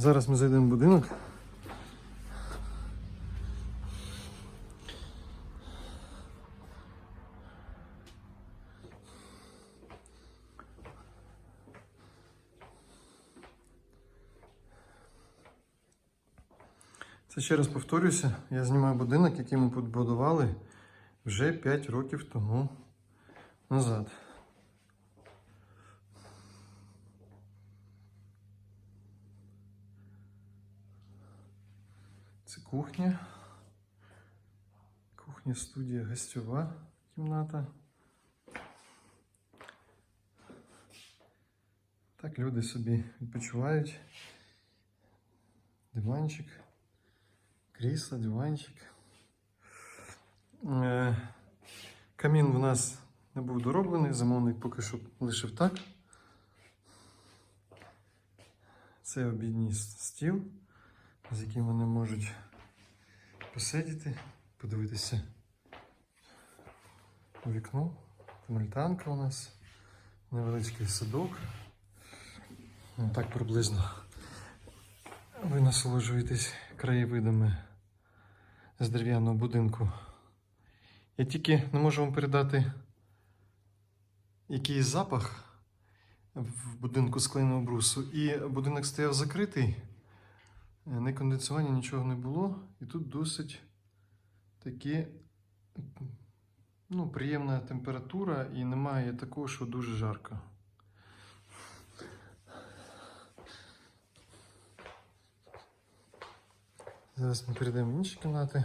Зараз ми зайдемо в будинок. Це ще раз повторюся, я знімаю будинок, який ми побудували вже 5 років тому назад. Це кухня. Кухня, студія, гостьова кімната. Так люди собі відпочивають. Диванчик, крісло, диванчик. Е, Камін в нас не був дороблений, замовник поки що лишив так. Це обідній стіл, з яким вони можуть посидіти, подивитися у вікно. Там у нас, невеличкий садок. Ну, Так приблизно ви насолоджуєтесь краєвидами з дерев'яного будинку. Я тільки не можу вам передати, який запах в будинку скляного брусу. І будинок стояв закритий, не конденсування нічого не було. І тут досить таки ну, приємна температура і немає такого, що дуже жарко. Зараз ми перейдемо в інші кімнати.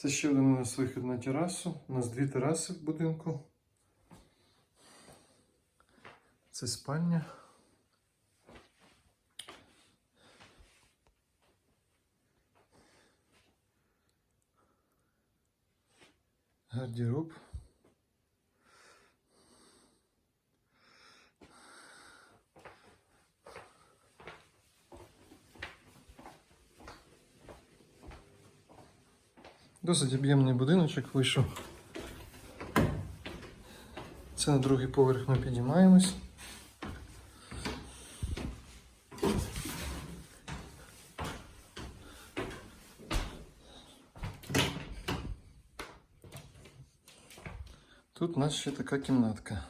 Це ще один у нас вихід на терасу. У нас дві тераси в будинку. Це спальня. Гардероб. Досить об'ємний будиночок вийшов. Це на другий поверх ми підіймаємось. Тут у нас ще така кімнатка.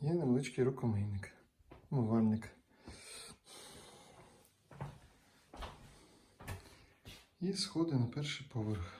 Є невеличкий рукомийник, умивальник. І сходи на перший поверх.